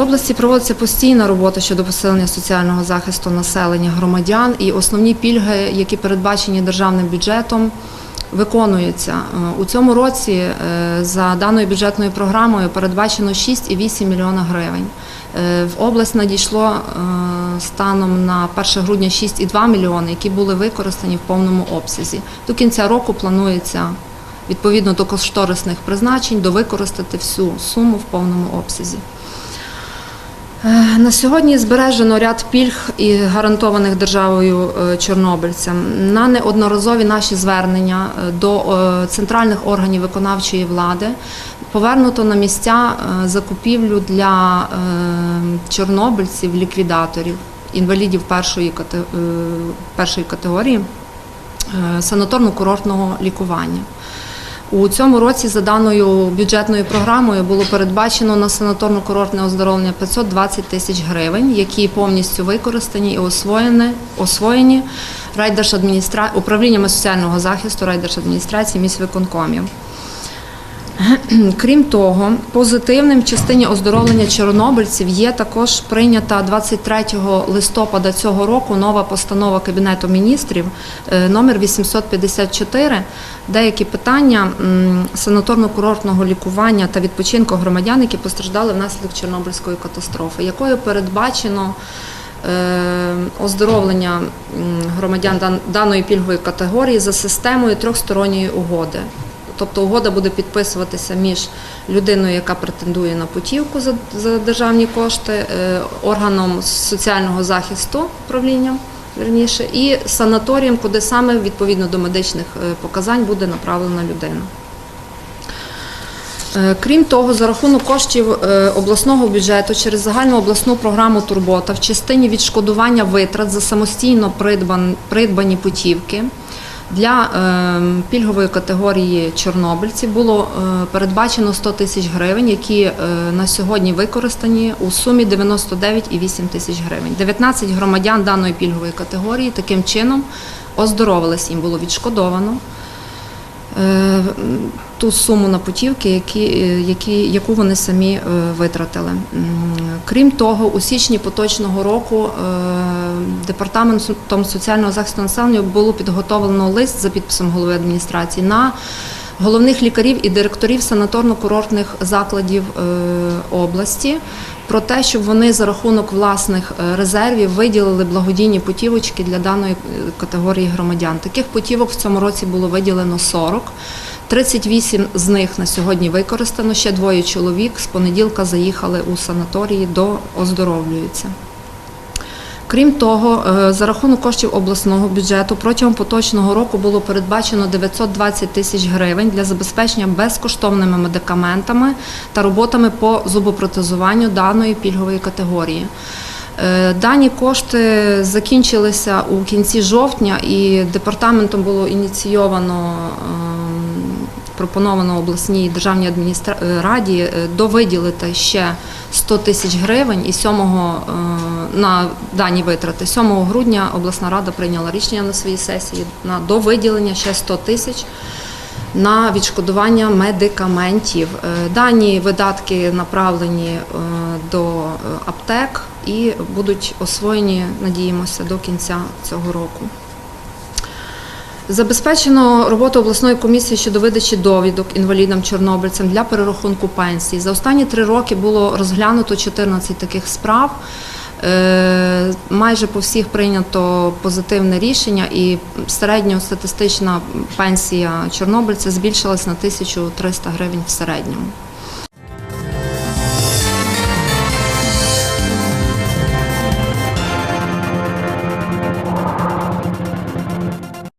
області проводиться постійна робота щодо посилення соціального захисту населення громадян і основні пільги, які передбачені державним бюджетом, виконуються. Е, У цьому році е, за даною бюджетною програмою передбачено 6,8 мільйона гривень. Е, В область надійшло станом на 1 грудня 6,2 мільйони, які були використані в повному обсязі. До кінця року планується відповідно до кошторисних призначень довикористати всю суму в повному обсязі. Е, На сьогодні збережено ряд пільг і гарантованих державою е, чорнобильцям. На неодноразові наші звернення е, до центральних органів виконавчої влади повернуто на місця закупівлю для чорнобильців, ліквідаторів, інвалідів першої, першої категорії санаторно-курортного лікування. У цьому році за даною бюджетною програмою було передбачено на санаторно-курортне оздоровлення 520 тисяч гривень, які повністю використані і освоєні, освоєні райдержадміністра... управліннями соціального захисту райдержадміністрації міськвиконкомів. Крім того, позитивним в частині оздоровлення чорнобильців є також прийнята 23 листопада цього року нова постанова Кабінету міністрів е, номер 854, деякі питання санаторно-курортного лікування та відпочинку громадян, які постраждали внаслідок Чорнобильської катастрофи, якою передбачено е, оздоровлення громадян даної пільгової категорії за системою трьохсторонньої угоди. Тобто угода буде підписуватися між людиною, яка претендує на путівку за, за державні кошти, е, органом соціального захисту управлінням, верніше, і санаторієм, куди саме відповідно до медичних е, показань буде направлена людина. Е, Крім того, за рахунок коштів обласного бюджету через загальну обласну програму Турбота в частині відшкодування витрат за самостійно придбані путівки для е, пільгової категорії чорнобильців було е, передбачено 100 тисяч гривень, які е, на сьогодні використані у сумі 99,8 тисяч гривень. 19 громадян даної пільгової категорії таким чином оздоровились, їм було відшкодовано ту суму на путівки, які, е, які, яку вони самі е, витратили. Крім того, у січні поточного року е, департаментом соціального захисту населення було підготовлено лист за підписом голови адміністрації на головних лікарів і директорів санаторно-курортних закладів е, області про те, щоб вони за рахунок власних е, резервів виділили благодійні путівочки для даної е, категорії громадян. Таких путівок в цьому році було виділено 40. 38 з них на сьогодні використано. Ще двоє чоловік з понеділка заїхали у санаторії до оздоровлюються. Крім того, е, за рахунок коштів обласного бюджету протягом поточного року було передбачено 920 тисяч гривень для забезпечення безкоштовними медикаментами та роботами по зубопротезуванню даної пільгової категорії. Е, Дані кошти закінчилися у кінці жовтня, і департаментом було ініційовано ем, пропоновано обласній державній адміністра... е, раді е, довиділити ще 100 тисяч гривень і 7 е, на дані витрати. 7 грудня обласна рада прийняла рішення на своїй сесії на довиділення ще 100 тисяч на відшкодування медикаментів. Дані видатки направлені до аптек і будуть освоєні, надіємося, до кінця цього року. Забезпечено роботу обласної комісії щодо видачі довідок інвалідам-чорнобильцям для перерахунку пенсій. За останні три роки було розглянуто 14 таких справ. Е, Майже по всіх прийнято позитивне рішення, і середньостатистична пенсія чорнобильця збільшилась на 1300 гривень в середньому.